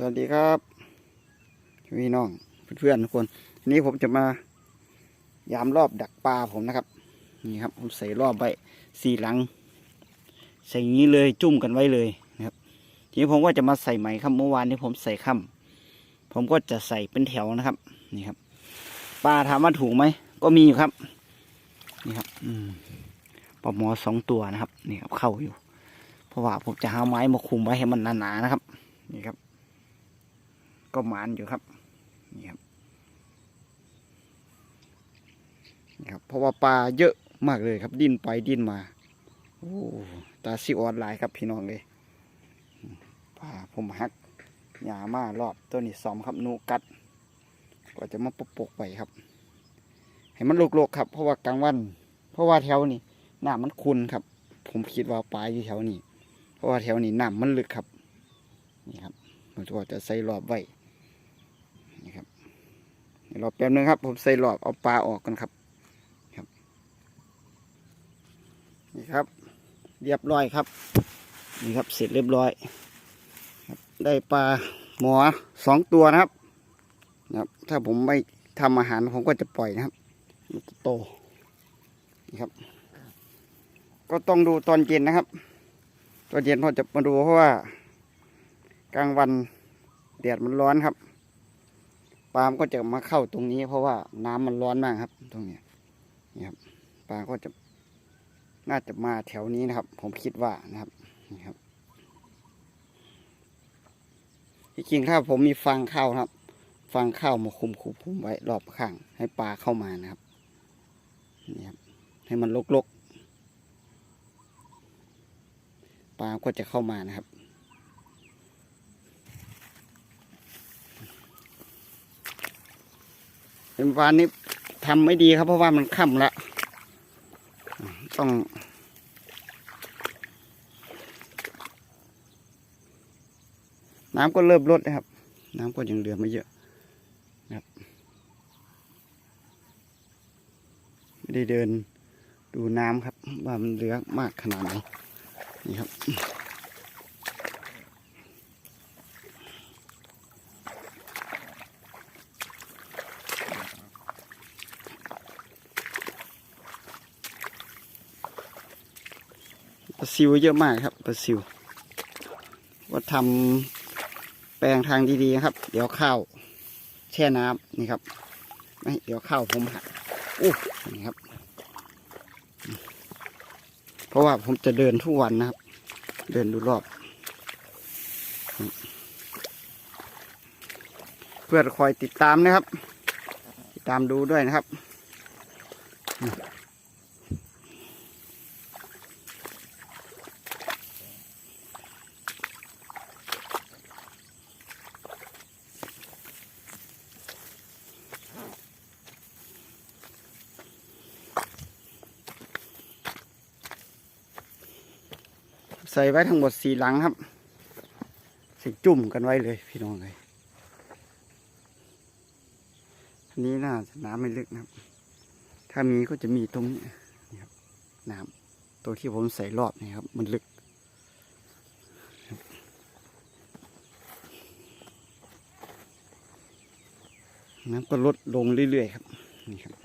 สวัสดีครับพี่น้องเพื่อนๆทุกคนวันนี้ผมจะมายามรอบดักปลาผมนะครับ นี่ครับผมใส่รอบไว้สี่หลัง ใส่นี้เลยจุ่มกันไว้เลยนะครับ ทีนี้ผมก็จะมาใส่ใหม่ครับเมื่อวานนี้ผมใส่ค่ำผมก็จะใส่เป็นแถวนะครับ นี่ครับปลาถามว่าถูกไหมก็มีอยู่ครับ นี่ครับ อืมปลาหมอสองตัวนะครับ นี่ครับเข้าอยู่ เพราะว่าผมจะหาไม้มาคุมไว้ให้มันหนาๆนะครับ นี่ครับ ก็หมานอยู่ครับนี่ครับนี่ครับ เพราะว่าปลาเยอะมากเลยครับ ดิ้นไปดิ้นมาโอ้ตาซิออนหลายครับพี่น้องเลยปลาผมหักหยามารอบตัวนี้ซ้อมครับหนูกัด ก็จะมาปกปกไปครับให้มันโลกๆครับ เพราะว่ากลางวัน เพราะว่าแถวนี้หน้ำมันคุนครับ ผมคิดว่าปลาอยู่แถวนี้ เพราะว่าแถวนี้น้ำมันลึกครับ นี่ครับผมก็จะใส่รอบไว้นี่ครับ เดี๋ยวรอแป๊บนึงครับ ผมใส่รอบเอาปลาออกกันครับครับ นี่ครับ เรียบร้อยครับ นี่ครับเสร็จเรียบร้อยครับได้ปลาหมอสองตัวนะครับนะครับถ้าผมไม่ทำอาหารผมก็จะปล่อยนะครับมันจะโตนี่ครับ ก็ต้องดูตอนเย็นนะครับ ตอนเย็นพอจะมาดูเพราะว่ากลางวันแดดมันร้อนครับ ปลามก็จะมาเข้าตรงนี้ เพราะว่าน้ำมันร้อนมากครับ ตรงนี้นี่ครับปลาก็จะน่าจะมาแถวนี้นะครับ ผมคิดว่านะครับนี่ครับจริงถ้าผมมีฟางข้าวนะครับฟางข้าวมาคุมคุมคุมไว้รอบข้าง ให้ปลาเข้ามานะครับนี่ครับ ให้มันลกๆปลาก็จะเข้ามานะครับ เป็นวานนี้ทำไม่ดีครับเพราะว่ามันค่ำละต้องน้ำก็เริ่มลดนะครับ น้ำก็ยังเหลือไม่เยอะนะครับ ไม่ได้เดินดูน้ำครับ ว่ามันเหลือมากขนาดไหนนี่ครับ ปลาซิวเยอะมากครับปลาซิว ว่าทำแปลงทางดีๆครับ เดี๋ยวข้าวแช่น้ำนี่ครับไม่เดี๋ยวข้าวผมหักอู้นี่ครับ เพราะว่าผมจะเดินทุกวันนะครับ เดินดูรอบ เพื่อคอยติดตามนะครับ ติดตามดูด้วยนะครับ ใส่ไว้ทั้งหมดสี่หลังครับใส่จุ่มกันไว้เลยพี่น้องเลยอันนี้น่าจะน้ำไม่ลึกนะครับ ถ้ามีก็จะมีตรงนี้นี่ครับน้ำตัวที่ผมใส่รอบนี่ครับ มันลึกน้ำก็ลดลงเรื่อยๆครับนี่ครับ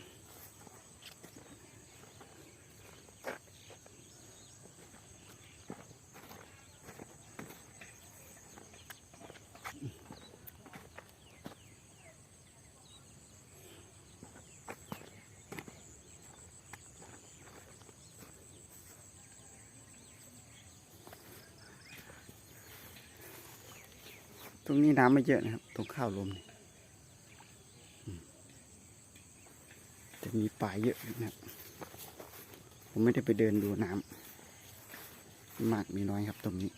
ตรงนี้น้ำไม่เยอะนะครับ ตรงข้าวลมนี่จะมีป่าเยอะนะครับ ผมไม่ได้ไปเดินดูน้ำมากมีน้อยครับตรงนี้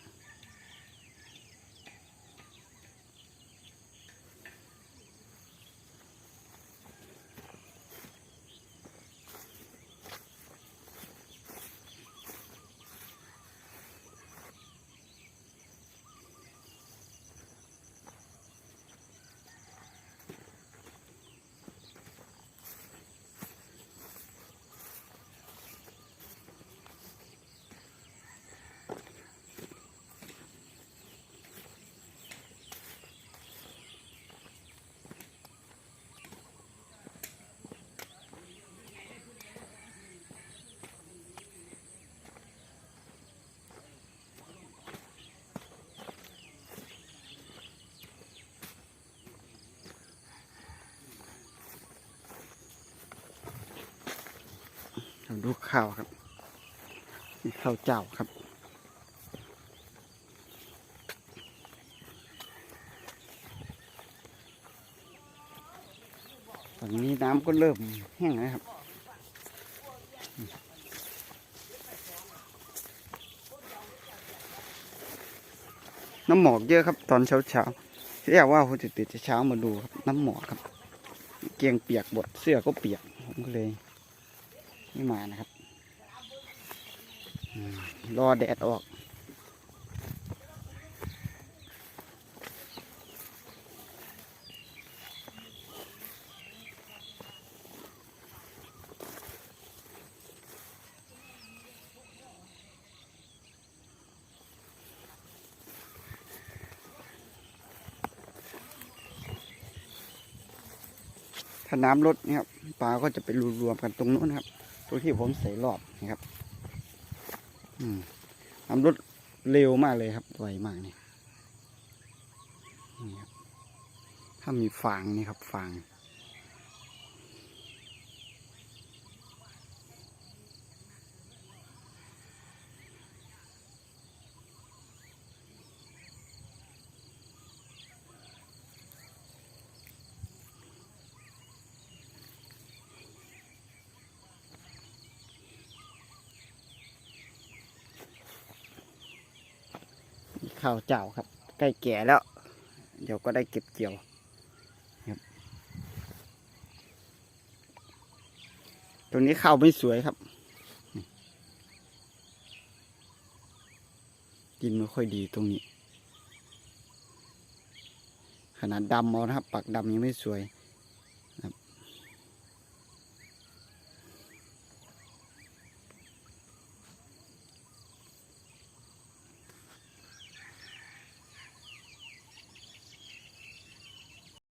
ดูข้าวครับนี่ข้าวเจ้าครับ ตอนนี้น้ำก็เริ่มแห้งแล้วครับน้ำหมอกเยอะครับ ตอนเช้าเช้าๆที่แรกว่าผมจะตื่นเช้ามาดูครับ น้ำหมอกครับ เกียงเปียกบดเสื้อก็เปียกผมก็เลย ไม่มานะครับรอแดดออก ถ้าน้ำลดเนี่ยครับปลาก็จะไปรวมๆกันตรงนู้นครับ ตรงที่ผมใส่รอบนะครับ อืมน้ำลดเร็วมากเลยครับไวมากเนี่ยนี่ครับถ้ามีฟางนี่ครับฟาง ข้าวเจ้าครับ ใกล้แก่แล้ว เดี๋ยวก็ได้เก็บเกี่ยวครับตรงนี้ข้าวไม่สวยครับดินไม่ค่อยดีตรงนี้ ขนาดดำเอานะครับ ปักดำยังไม่สวย